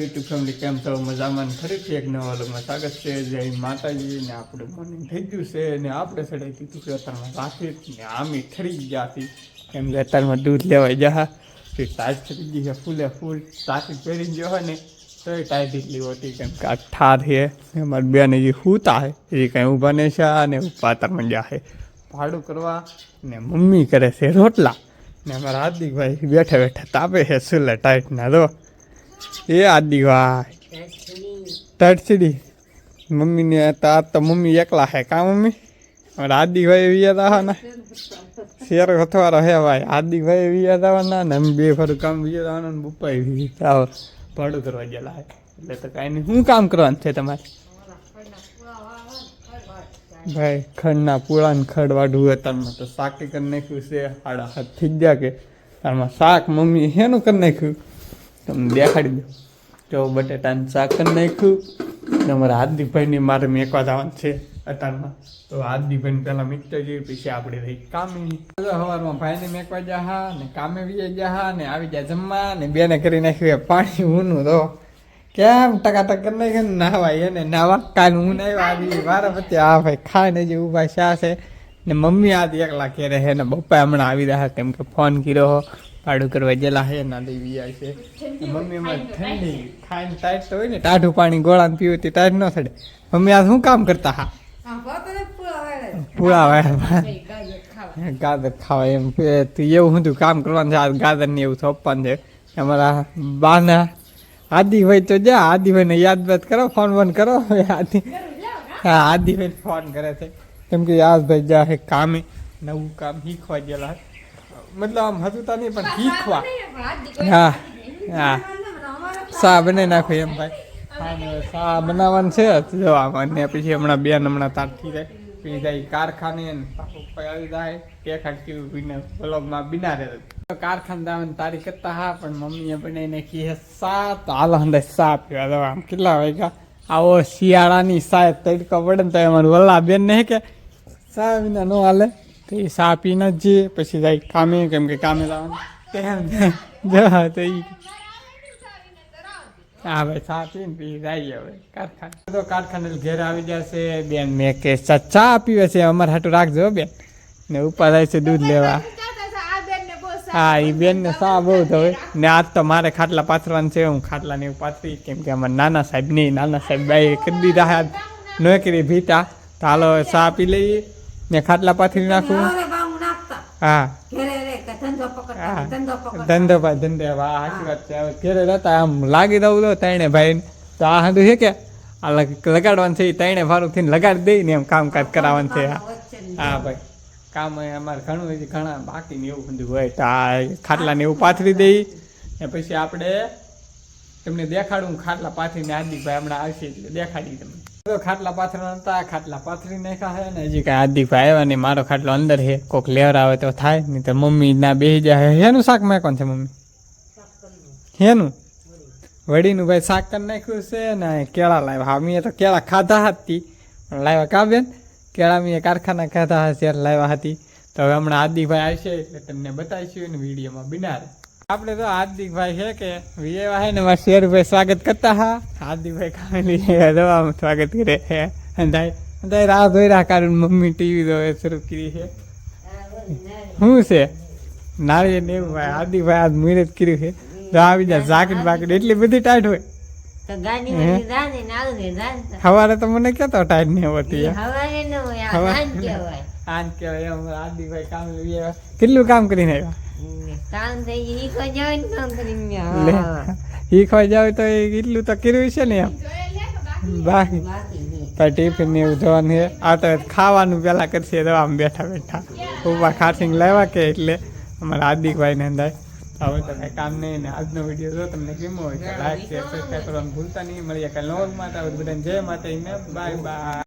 YouTube family કેમ છો? મજામાં ને? ફરીથી એક નવા વ્લોગમાં સ્વાગત છે. જય માતાજી ને આપણું મોર્નિંગ થઈ ગયું છે ને આપણે ચડાવી દીધું કે અત્યારમાં રાખી ને આમી ઠરી ગયા હતી કેમ કે અત્યારમાં દૂધ લેવા જા તે ટાઈટ થઈ ગઈ છે ફૂલે ફૂલ. ટાંકી પહેરી ગયો હોય ને તો એ ટાઈટ એટલી હોતી. કેમ કે આ છે. અમારી બેન જે સૂતા છે, એ કંઈ ઊભા નહીં છે અને પાતરમાં ગયા છે. ભાડું કરવા ને મમ્મી કરે છે રોટલા. ને અમારા હાર્દિકભાઈ બેઠા બેઠા તાપે છે, સુલે ટાઈટ ના દો એ આદિભાઈ તડચડી મમ્મીને આ તો મમ્મી એકલા હે કા મમ્મી? આદિભાઈ વિયા દાવાના. શેર અથવારો હે ભાઈ. આદિભાઈ વિયા દાવાના ના અમે બે ફરું કામ વિયા હતા ને બુપાઈ વિયા ભાડું કરવા ગયેલા એટલે તો કાંઈ નહીં. શું કામ કરવાનું છે તમારે? ભાઈ, ખડના પૂળા ને ખડ વાઢવું હોય તારમાં તો શાક કરી નાખ્યું છે. હાડા હાથ થઈ ગયા કે. તારમાં શાક મમ્મી હેનું કરી નાખ્યું? તમને દેખાડી દઉં તો બટેટાનું શાક કરી નાખ્યું. ને અમારા મારે મેકવા જવાનું છે અત્યારમાં તો હાર્દિકભાઈને પહેલાં મિત્ર જઈએ પછી આપણે રહી કામે. સવારમાં ભાઈને મેકવા જા ને કામે વીએ જા હા ને આવી જાય જમવા, ને બેને કરી નાખ્યું પાણી ઊનું તો. કેમ ટકાટક કરી નાખ્યું ને નાવા એને? નાવા? કાલ હું નહીં આવી મારા પછી આ ભાઈ ખાઈને જે ઊભા શા છે. ને મમ્મી આજે એકલા ઘેરે છે ને પપ્પા હમણાં આવી રહ્યા કેમ કે ફોન કર્યો ભાડું કરવા ગયેલા હે ના દેવી વિયા છે. ને મમ્મી માં ઠંડી ખાઈને ટાઈટ તો હોય ને ટાઢું પાણી ગોળાને પીવું તે ટાઈટ ન થડે મમ્મી આ શું કામ કરતા હા? પૂળા વાળા ગાજર ખાવા. એમ કે તું એવું તું કામ કરવાનું છે આ ગાજર ને એવું સોંપવાનું છે. અમારા બાના આદિભાઈ તો જા આદિભાઈને યાદ બાદ કરો ફોન વોન કરો. આદિ હા. આદિભાઈ ફોન કરે છે. કેમ કે યાદભાઈ જા કામે નવું કામ શીખવા ગયેલા મતલબ આમ હતું તા નહીં પણ શીખવા હા. હા. સા બનાવી નાખો એમ ભાઈ. સા બનાવવાનું છે. જો આમાં પછી હમણાં બેન હમણાં તારથી રહે પછી જાય કારખાને પાછું આવી જાય. કે ખાટી વિને બ્લોગમાં બિના રહે. કારખાને જવાની તારીખ કરતા હા પણ મમ્મીએ બનાવી નાખી હે સા તો હાલો સા પીવા દવા આમ કેટલા વાગ્યા? આવો શિયાળાની સાહેબ તડકો પડે ને તો અમારું વલ્લા બેન ને કે સા વિના ન હાલે. તો એ સા પીને જ જઈએ પછી જાય કામે કેમ કે કામે લાવવાનું. તેમ જા તો એ હા ભાઈ ચા પીને પી જાય હવે કારખાને. તો કારખાને ઘેર આવી જશે બેન મેં કે ચા ચા પીવે છે અમારે હાટું રાખજો બેન. ને ઉપર જાય છે દૂધ લેવા. હા એ બેન ને સા બહુ હવે. ને આજ તો મારે ખાટલા પાથરવાનું છે હું ખાટલા ને પાથરી કેમ કે અમારે નાના સાહેબ નહીં નાના સાહેબ બાઈ કરી દીધા નોકરી ભીતા તો હાલો સા પી લઈએ. ને ખાટલા પાથરી નાખું. હા. ધંધો ભાઈ ધંધો હા. સાચી વાત છે. ઘેરે રહેતા આમ લાગી દઉં તો ત્રણે ભાઈ તો આ હાંધું છે કે આ લગ- લગાડવાનું છે એ ત્રણે ભારું થઈને લગાડી દઈ ને એમ કામકાજ કરાવવાનું છે. હા. ભાઈ. કામ અમારે ઘણું હજી ઘણા બાકી ને એવું બધું હોય. તો આ ખાટલા ને એવું પાથરી દઈ ને પછી આપણે તમને દેખાડું ખાટલા પાથરીને હાર્દિકભાઈ હમણાં આવશે એટલે દેખાડી તમને. ખાટલા પાથરવાના હતા ખાટલા પાથરી નાખ્યા છે ને હજી કાંઈ હાર્દિકભાઈ આવ્યા નહીં. મારો ખાટલો અંદર છે. કોક લેવર આવે તો થાય, નહીં તો મમ્મી ના બેસી જાય. હેનું શાક મેં છે મમ્મી? હેનું? વડીનું ભાઈ શાક કરી નાખ્યું છે ને કેળા લાવ્યા. હા, મેં તો કેળા ખાધા હતી પણ લાવ્યા કા બેન? કેળા મેં કારખાના ખાધા હતા લાવ્યા હતી તો હવે હમણાં હાર્દિકભાઈ આવશે એટલે તમને બતાવીશું ને વિડીયોમાં બિનારે આપણે તો હાર્દિકભાઈ છે કે વિજયભાઈ ને મારા શેરભાઈ સ્વાગત કરતા હા. હાર્દિકભાઈ ખાલી સ્વાગત કરે છે. અંધાય રાહ ધોઈ રાહ કારણ મમ્મી ટીવી જોવે શરૂ કરી છે. શું છે? નાળિયેર ને એવું ભાઈ હાર્દિકભાઈ આજ મુહૂર્ત કર્યું છે. તો આવી જાય જાકેટ બાકેટ એટલી બધી ટાઈટ હોય. સવારે તો મને કેતો ટાઈટ નહીં હોતી. હવારે ન હોય, આ હવારે. સાંજ કહેવાય. આજ કહેવાય એમ હાર્દિકભાઈ કામ લઈએ કેટલું કામ કરીને આવ્યા? કામ થઈ ગયું, ઈ જાવ ને કામ કરીને. શીખવા જાવ તો એ એટલું તો કર્યું છે ને એમ? બાકી. પણ ટિફિન ને એવું જવાનું છે. આ તો ખાવાનું પહેલાં કરશે તો આમ બેઠા બેઠા. ઊભા ખાસિંગ લાવ્યા કે એટલે અમારા હાર્દિકભાઈ ને અંદાજ. હવે તો કાંઈ કામ નહીં ને આજનો વીડિયો જો તમને કેમો હોય તો લાઈક શેર સબસ્ક્રાઈબ કરવાનું ભૂલતા નહીં. મળીએ કાલે નવમાં માતા બધાને જય માતા બાય બાય